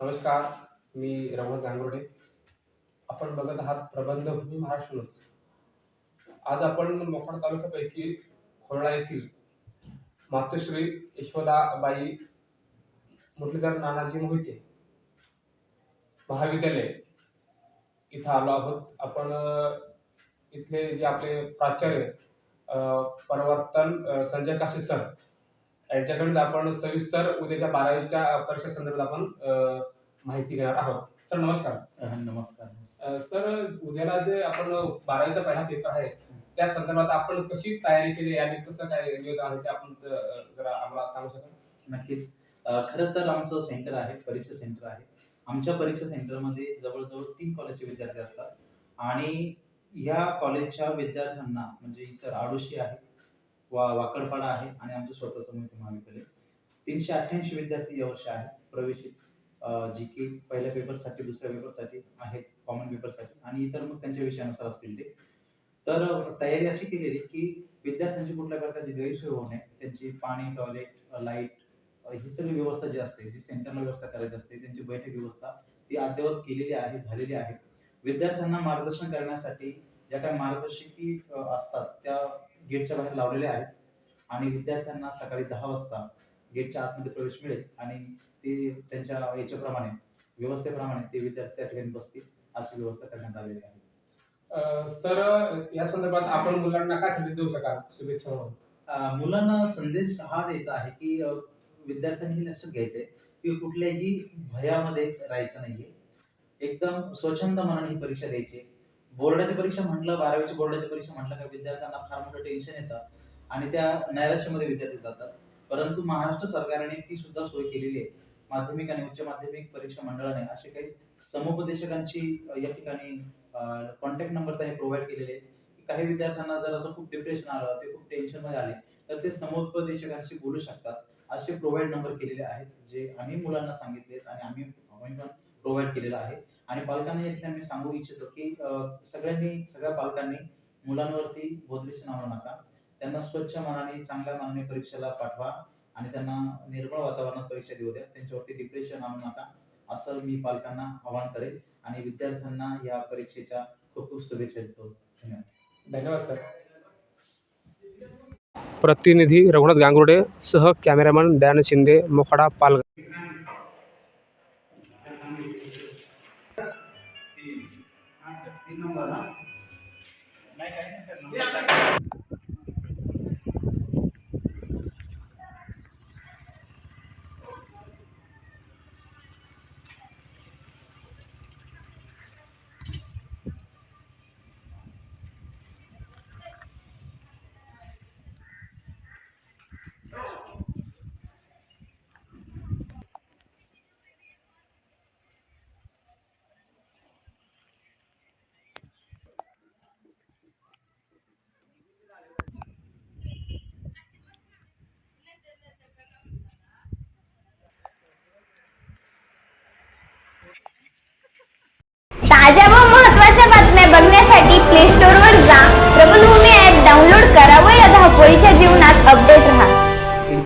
नमस्कार मी रघुनाथ गांगुर्डे. आपण बघत आहात प्रबंधभूमी महाराष्ट्र आज आपण मोखाड तालुक्यापैकी खोरळा येथील मातोश्री यशोदाबाई मुरलीधर नानाजी मोहिते महाविद्यालय इथं आलो आहोत. आपण इथले जे आपले प्राचार्य परिवर्तन संजय काशी सर यांच्याकडून आपण सविस्तर उद्याच्या बारावीच्या परीक्षा संदर्भात आपण माहिती घेणार आहोत. सर नमस्कार. नमस्कार सर उद्याला जे आपण बारावीचा पहिला पेपर आहे त्या संदर्भात आपण कशी तयारी केली आणि कसं काय नियोजन आहे ते आपण जरा आम्हाला सांगू शकाल? नक्कीच. खरं तर आमचं सेंटर आहे परीक्षा सेंटर आहे. आमच्या परीक्षा सेंटरमध्ये जवळजवळ तीन कॉलेजचे विद्यार्थी असतात. आणि या कॉलेजच्या विद्यार्थ्यांना म्हणजे इतर आडोशी आहे वा वाकडपाडा आहे आणि आमचं स्वतःचं मोठे महाविद्यालय तीनशे अठ्ठ्याऐंशी विद्यार्थी यावर्षी आहेत प्रवेशित. जी की पहिल्या पेपरसाठी दुसऱ्या पेपरसाठी आहेत कॉमन पेपरसाठी आणि इतर मग त्यांच्या विषयानुसार असतील ते. तर तयारी अशी केलेली की विद्यार्थ्यांची कुठल्या प्रकारची गैरसोय होऊ नये. त्यांची पाणी टॉयलेट लाइट ही सगळी व्यवस्था जी असते जी सेंटरला व्यवस्था करायची असते त्यांची बैठक व्यवस्था ती अद्ययावत केलेली आहे झालेली आहे. विद्यार्थ्यांना मार्गदर्शन करण्यासाठी ज्या काही मार्गदर्शकी असतात त्या गेटच्या बाहेर लावलेल्या आहेत. आणि विद्यार्थ्यांना सकाळी दहा वाजता गेटच्या आतमध्ये प्रवेश मिळेल आणि ते त्यांच्या याच्याप्रमाणे व्यवस्थेप्रमाणे ते विद्यार्थी त्या ठिकाणी बसतील अशी व्यवस्था करण्यात आलेली आहे. सर या संदर्भात आपण मुलांना काय संदेश देऊ शकाल? शुभेच्छा म्हणून. मुलांना संदेश हा द्यायचा आहे की विद्यार्थ्यांनी लक्षात घ्यायचंय की कुठल्याही भयामध्ये राहायचं नाहीये. एकदम स्वच्छंद मनाने ही परीक्षा द्यायची बोर्डाची परीक्षा म्हटलं बारावीची बोर्डाची परीक्षा म्हटलं का विद्यार्थ्यांना फार मोठं टेन्शन येतं आणि त्या नैराश्यामध्ये विद्यार्थी जातात. परंतु महाराष्ट्र सरकारने ती सुद्धा सोय केलेली आहे. माध्यमिक आणि उच्च माध्यमिक परीक्षा मंडळाने असे काही समुपदेशकांची या ठिकाणी कॉन्टॅक्ट नंबर त्यांनी प्रोव्हाइड केलेले आहेत. काही विद्यार्थ्यांना जर असं खूप डिप्रेशन आलं ते खूप टेन्शनमध्ये आले तर ते समुपदेशकांशी बोलू शकतात. असे प्रोव्हाइड नंबर केलेले आहेत जे आम्ही मुलांना सांगितले आणि आम्ही आम्ही पण प्रोव्हाइड केलेलं आहे. आणि पालकांना या ठिकाणी मी सांगू इच्छितो की सगळ्यांनी सगळ्या पालकांनी मुलांवरती बोधरेशन आणू नका. त्यांना स्वच्छ मनाने चांगल्या मनाने परीक्षेला पाठवा आणि त्यांना निर्मळ वातावरणात परीक्षा देऊ द्या. त्यांच्यावरती डिप्रेशन आणू नका. असं मी पालकांना आवाहन करेल आणि विद्यार्थ्यांना या परीक्षेच्या खूप खूप शुभेच्छा देतो. धन्यवाद. धन्यवाद सर. प्रतिनिधी रघुनाथ गांगुर्डे सह कॅमेरामॅन दयानंद शिंदे मोखाडा पालघर. ताज्या